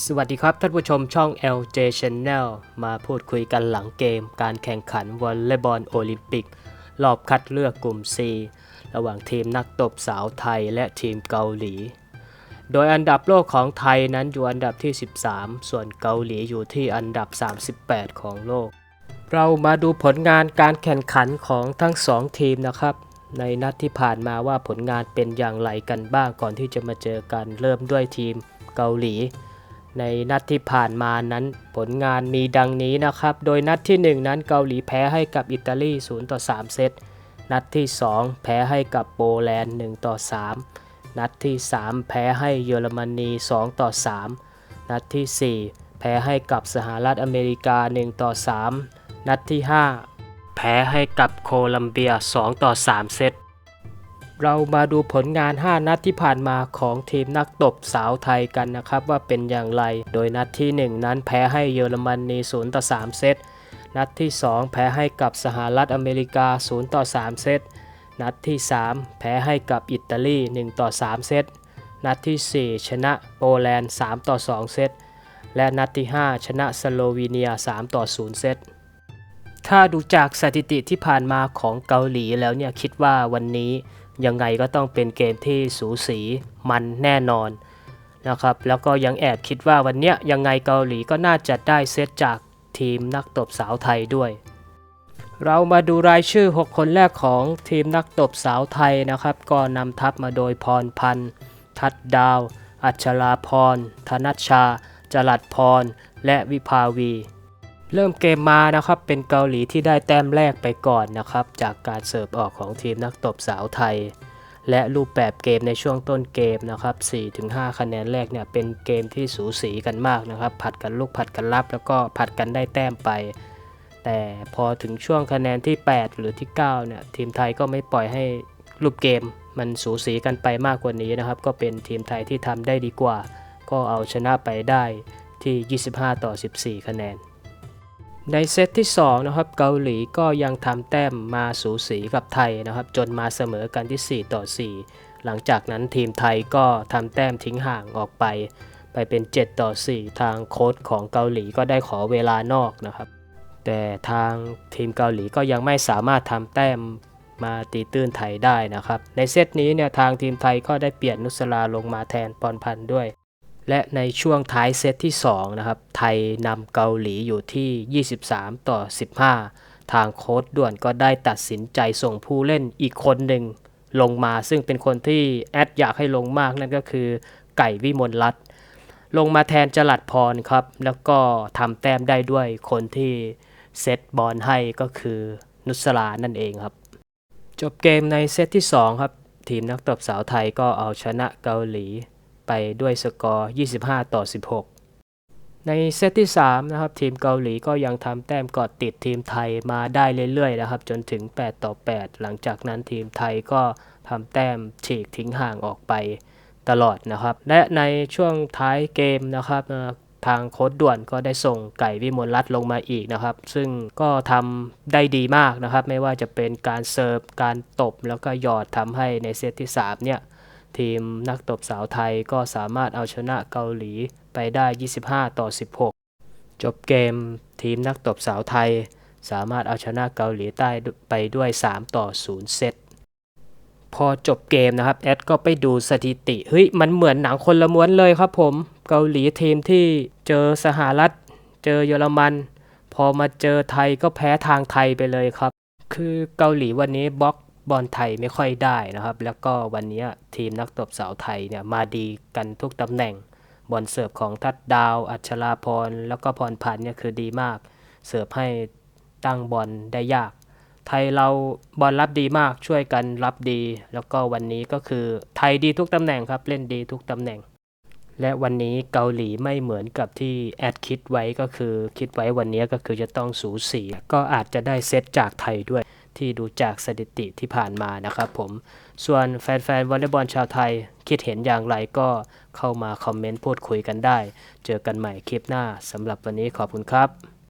สวัสดีครับท่านผู้ชมช่อง LJ Channel มาพูดคุยกันหลังเกม การแข่งขันวอลเลย์บอลโอลิมปิก รอบคัดเลือกกลุ่ม C ระหว่างทีมนักตบสาวไทยและทีมเกาหลี โดยอันดับโลกของไทยนั้นอยู่อันดับที่ 13 ส่วนเกาหลีอยู่ที่อันดับ 38 ของโลก เรามาดูผลงานการแข่งขันของทั้งสองทีมนะครับในนัดที่ผ่านมาว่าผลงานเป็นอย่างไรกันบ้างก่อนที่จะมาเจอกันเริ่มด้วยทีมเกาหลี ในนัดที่ผ่านมานั้นผลงานมีดังนี้นะครับ โดยนัดที่ 1 นั้นเกาหลีแพ้ให้กับอิตาลี 0 ต่อ 3 เซต นัดที่ 2 แพ้ให้กับโปแลนด์ 1 ต่อ 3 นัดที่ 3 แพ้ให้เยอรมนี 2 ต่อ 3 นัดที่ 4 แพ้ให้กับสหรัฐอเมริกา 1 ต่อ 3 นัดที่ 5 แพ้ให้กับโคลัมเบีย 2 ต่อ 3 เซต เรามาดูผลงาน 5 นัดที่ผ่านมาของทีมนักตบสาวไทยกันนะครับ ว่าเป็นอย่างไร โดยนัดที่ 1 นั้นแพ้ให้เยอรมนี0ต่อ3 เซต นัดที่ 2 แพ้ให้กับสหรัฐอเมริกา0ต่อ3 เซต นัดที่ 3 แพ้ให้กับอิตาลี1ต่อ3 เซต นัดที่ 4 ชนะโปแลนด์3ต่อ2 เซต และนัดที่ 5 ชนะสโลวีเนีย3ต่อ0เซตถ้าดูจากสถิติที่ผ่านมาของเกาหลีแล้วเนี่ยคิดว่าวันนี้ ยังไงก็ต้องเป็นเกมที่สูสีมันแน่นอนนะครับ แล้วก็ยังแอบคิดว่าวันเนี้ยยังไงเกาหลีก็น่าจะได้เซตจากทีมนักตบสาวไทยด้วย เรามาดูรายชื่อ 6 คนแรกของทีมนักตบสาวไทยนะครับ ก็นำทัพมาโดยพรพันธ์ ทัดดาว อัชราพร ธนัชชา จรัดพร และวิภาวี เริ่มเกมมานะครับเป็นเกาหลีที่ได้แต้มแรกไปก่อนนะครับ จากการเสิร์ฟออกของทีมนักตบสาวไทย และรูปแบบเกมในช่วงต้นเกมนะครับ 4-5 คะแนนแรกเนี่ยเป็นเกมที่สูสีกันมากนะครับ ผัดกันลูกผัดกันรับ แล้วก็ผัดกันได้แต้มไป แต่พอถึงช่วงคะแนนที่ 8 หรือที่ 9 เนี่ยทีมไทยก็ไม่ปล่อยให้รูปเกม มันสูสีกันไปมากกว่านี้นะครับ ก็เป็นทีมไทยที่ทำได้ดีกว่า ก็เอาชนะไปได้ที่ 25 ต่อ 14 คะแนน ในเซตที่2นะครับเกาหลีก็ยังทำแต้มมาสูสีกับไทยนะครับ จนมาเสมอกันที่ 4 ต่อ 4 หลังจากนั้นทีมไทยก็ทำแต้มทิ้งห่างออกไป ไปเป็น 7 ต่อ 4 ทางโค้ชของเกาหลีก็ได้ขอเวลานอกนะครับ แต่ทางทีมเกาหลีก็ยังไม่สามารถทำแต้มมาตีตื้นไทยได้นะครับ ในเซตนี้เนี่ยทางทีมไทยก็ได้เปลี่ยนนุสราลงมาแทนปอนพันธ์ด้วย และในช่วงท้ายเซตที่ 2 นะครับ ไทยนำเกาหลีอยู่ที่ 23 ต่อ 15 ทางโค้ชด่วนก็ได้ตัดสินใจส่งผู้เล่นอีกคนหนึ่งลงมาซึ่งเป็นคนที่แอดอยากให้ลงมากนั่นก็คือไก่วิมลรัตลงมาแทนจลัดพรครับ แล้วก็ทำแต้มได้ด้วยคนที่เซตบอลให้ก็คือนุสรานั่นเองครับ จบเกมในเซตที่ 2 ครับ ทีมนักตบสาวไทยก็เอาชนะเกาหลี ไปด้วยสกอร์ 25 ต่อ 16 ในเซตที่ 3 นะครับ ทีมเกาหลีก็ยังทำแต้มกอดติดทีมไทยมาได้เรื่อยๆนะครับ จนถึง 8 ต่อ 8 หลังจากนั้นทีมไทยก็ทำแต้มฉีกทิ้งห่างออกไปตลอดนะครับ และในช่วงท้ายเกมนะครับทางโค้ดด่วนก็ได้ส่งไก่วิมลรัตลงมาอีกนะครับ ซึ่งก็ทำได้ดีมากนะครับ ไม่ว่าจะเป็นการเสิร์ฟการตบแล้วก็หยอดทำให้ในเซตที่ 3 เนี่ย ทีมนักตบสาวไทยก็สามารถเอาชนะเกาหลีไปได้ 25 ต่อ 16 จบเกมทีมนักตบสาวไทย สามารถเอาชนะเกาหลีใต้ไปด้วย 3 ต่อ 0 เซตพอจบเกมนะครับ แอดก็ไปดูสถิติ เฮ้ย มันเหมือนหนังคนละม้วนเลยครับผม เกาหลีทีมที่เจอสหรัฐ เจอเยอรมัน พอมาเจอไทยก็แพ้ทางไทยไปเลยครับ คือเกาหลีวันนี้บล็อก บอลไทยไม่ค่อยได้นะครับ แล้วก็วันนี้ทีมนักตบสาวไทยเนี่ยมาดีกันทุกตำแหน่ง บอลเสิร์ฟของทัดดาว อัชราพร แล้วก็พรพันธ์เนี่ยคือดีมาก เสิร์ฟให้ตั้งบอลได้ยาก ไทยเราบอลรับดีมากช่วยกันรับดี แล้วก็วันนี้ก็คือไทยดีทุกตำแหน่งครับ เล่นดีทุกตำแหน่ง และวันนี้เกาหลีไม่เหมือนกับที่แอดคิดไว้ก็คือคิดไว้วันนี้ก็คือจะต้องสูสีก็อาจจะได้เซตจากไทยด้วย ที่ดูจากสถิติที่ผ่านมานะครับผม ส่วนแฟนๆวอลเลย์บอลชาวไทยคิดเห็นอย่างไรก็เข้ามาคอมเมนต์พูดคุยกันได้ เจอกันใหม่คลิปหน้าสำหรับวันนี้ขอบคุณครับ